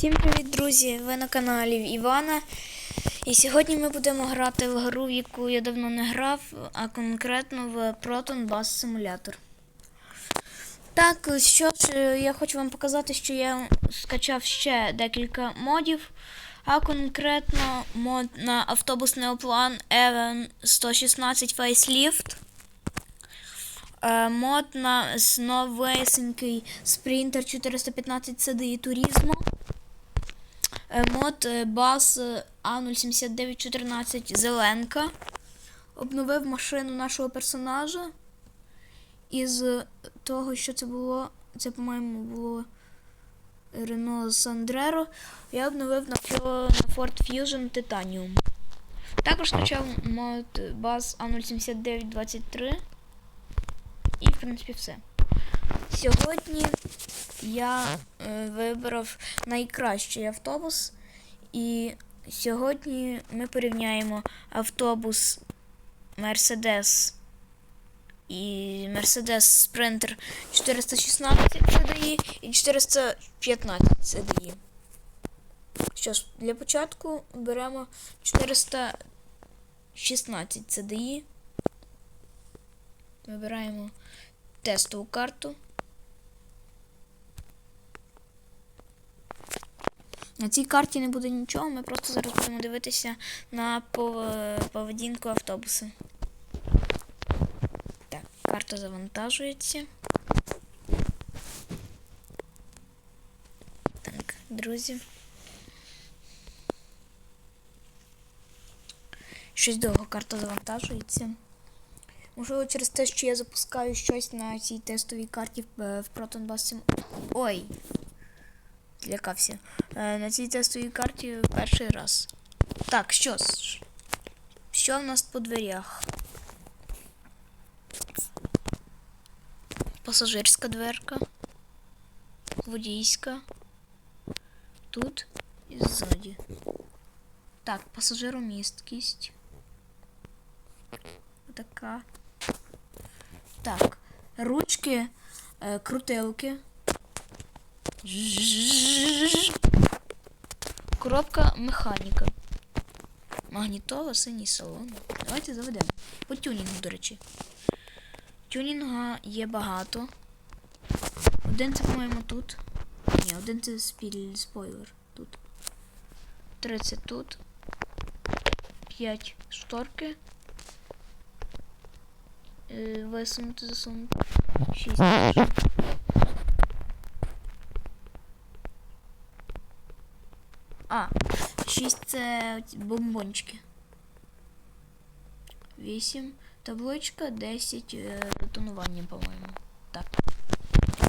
Всім привіт, друзі! Ви на каналі Івана. І сьогодні ми будемо грати в гру, в яку я давно не грав, а конкретно в Proton Bus Simulator. Так, що ж, е, я хочу вам показати, що я скачав ще декілька модів, а конкретно мод на автобусний оплан Even 116 Facelift. Е, Мод на новесенький Sprinter 415 CDI Turismo. Мод е, Bus е, A07914 Зеленка. Обновив машину нашого персонажа. Із того, що це було. Це, по-моєму, було Renault Sandero. Я обновив на, Ford Fusion Titanium. Також скачав мод Bus A07923. І, в принципі, все. Сьогодні я е, вибрав найкращий автобус. І сьогодні ми порівняємо автобус Mercedes і Mercedes Sprinter 416 CDI і 415 CDI. Що ж, для початку беремо 416 CDI. Вибираємо тестову карту. На цій карті не буде нічого, ми просто зараз будемо дивитися на поведінку автобуса. Так, карта завантажується. Так, друзі. Щось довго карта завантажується. Можливо, через те, що я запускаю щось на цій тестовій карті в, е, Proton Bus Sim... Ой! Злякався. Е, на цій тестовій карті перший раз. Так, що? Що в нас по дверях? Пасажирська дверка. Водійська. Тут і ззаді. Так, пасажиромісткість. Така. Так. Ручки, е, крутилки. Коробка механіка. Магнітола, синій салон. Давайте заведемо. По тюнінгу, до речі. Тюнінга є багато. Один це, по-моєму, тут. Ні, один це спіль, спойлер. Тут. 30 тут. 5 шторки. Е, Висунути, засунути. 6. А, 6 це бомбончики. 8. Табличка, 10 е, тонування, по-моєму. Так.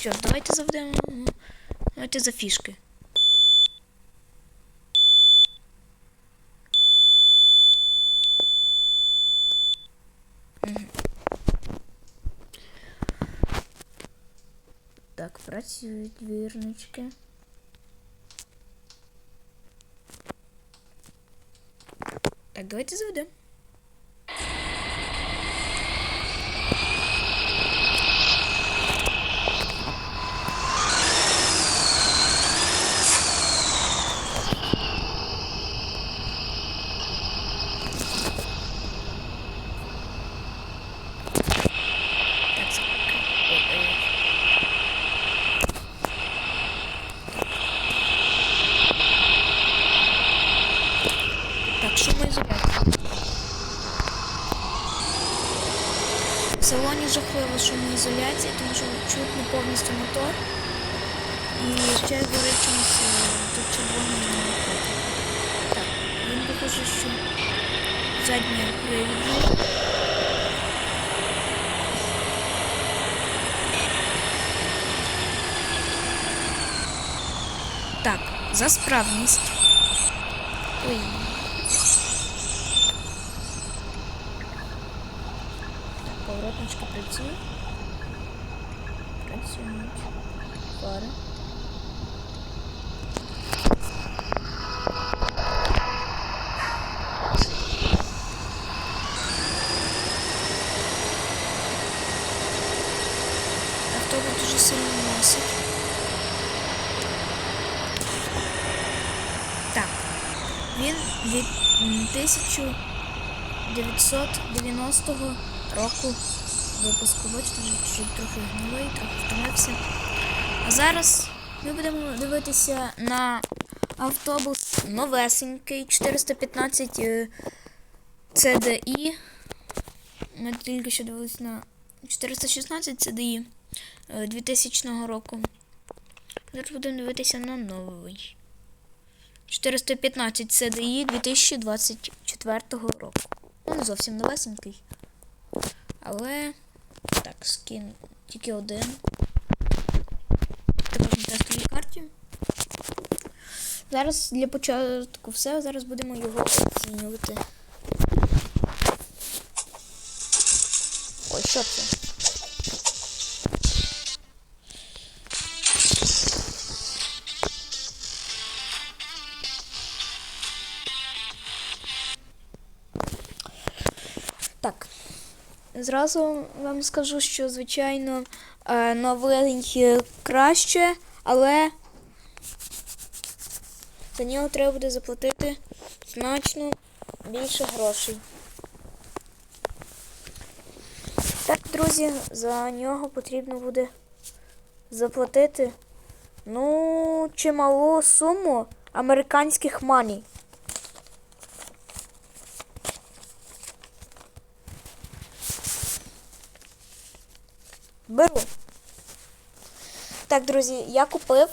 Що давайте заведемо. Давайте за фішки. Мгм. Так, працюють двірнички. Так, давайте заведемо. Так, це- ой, ой. Так, шумоізоляція. В салоні жахлива шумоізоляція, тому що чутно повністю мотор. І ще горить чомусь е, тут червоний мотор. Так, він покаже, що задня привід. Так, за справність. Ой. Так, поворотнички Фари. Автобус дуже сильно носить. Він від м, 1990 року випуску. Бачите, що трохи гнилий, трохи втомився. А зараз ми будемо дивитися на автобус новесенький 415 е, CDI. Ми тільки що дивилися на 416 CDI е, 2000 року. Зараз будемо дивитися на новий. 415 CDI 2024 року. Не зовсім новесенький. Але. Так, скін тільки один. Також на тестовій карті. Зараз для початку все, зараз будемо його оцінювати. Ой, що це? Так. Зразу вам скажу, що, звичайно, е, новий краще, але за нього треба буде заплатити значно більше грошей. Так, друзі, за нього потрібно буде заплатити ну, чималу суму американських мані. Так, друзі, я купив.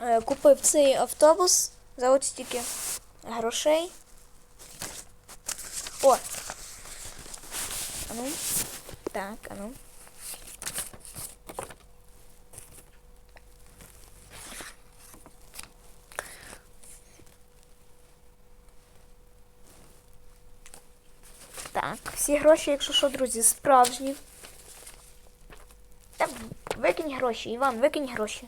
е, Купив цей автобус за от стільки грошей. О! Ану. Так, ану. Так, всі гроші, якщо що, друзі, справжні. Викинь гроші, Іван, викинь гроші.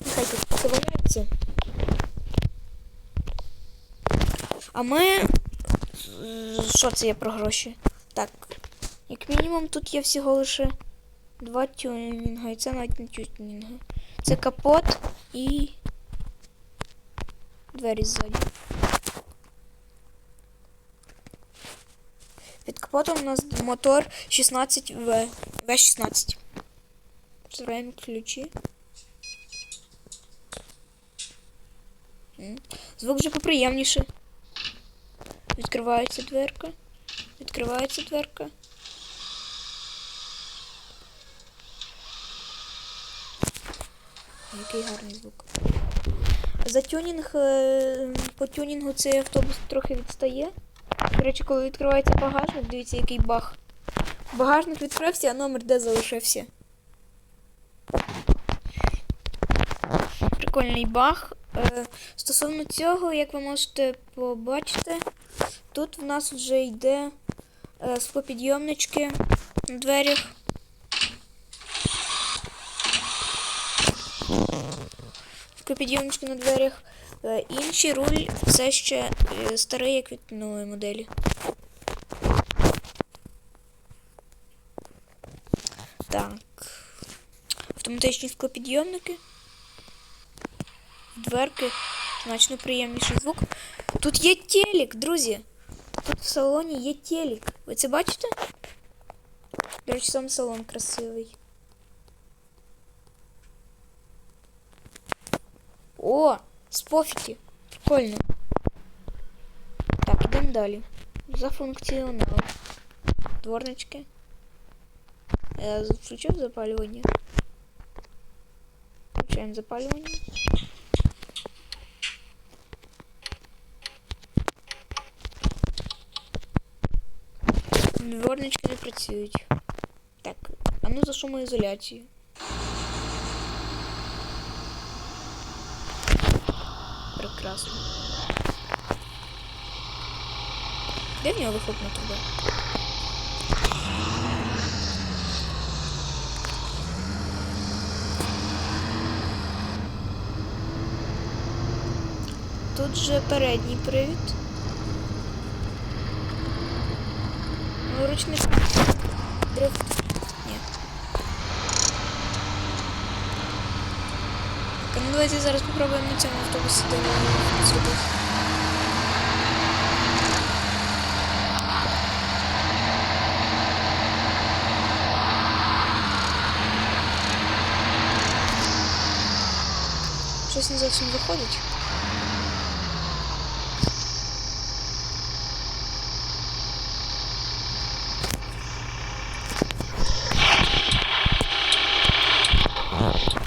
Нехай тут поваляються. А ми. Що це є про гроші? Так. Як мінімум тут є всього лише два тюнінга. І це навіть не тюнінги. Це капот і. Двері ззаді. Капотом у нас мотор 16В. В16. Збираємо ключі. Звук вже поприємніше. Відкривається дверка. Відкривається дверка. Який гарний звук. За тюнінг, е, по тюнінгу цей автобус трохи відстає. До речі, коли відкривається багажник, дивіться, який баг. Багажник відкрився, а номер де залишився. Прикольний баг. Е, Стосовно цього, як ви можете побачити, тут в нас вже йде е, склопідйомнички на дверях. Склопідйомнички на дверях. Е, Інший руль все ще е, старий, як від нової моделі. Так. Автоматичні склопідйомники. Дверки. Значно приємніший звук. Тут є телек, друзі. Тут в салоні є телек. Ви це бачите? До речі, сам салон красивий. О, спофіті. Прикольно. Так, ідемо далі. За функціонал. Дворнички. Я включив запалювання. Включаємо запалювання. Дворнички не працюють. Так, а ну за шумоізоляцію. Прекрасно. Де в нього вихлопна труба? Тут же передній привід. Ручний дрифт. Давайте зараз попробуємо на цьому автобусі зробити. Щось не зовсім виходить.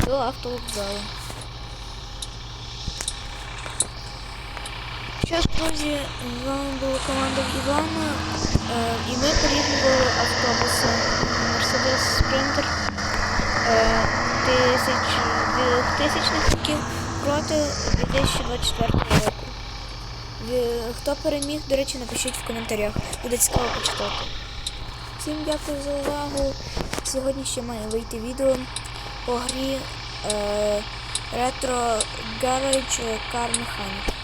До. Зараз, друзі, з вами була команда е, і ми порівнювали автобуси Mercedes Sprinter е, тисяч, 2000 років проти 2024 року. Хто переміг, до речі, напишіть в коментарях. Буде цікаво почитати. Всім дякую за увагу. Сьогодні ще має вийти відео по грі е, Retro Garage Car Mechanic.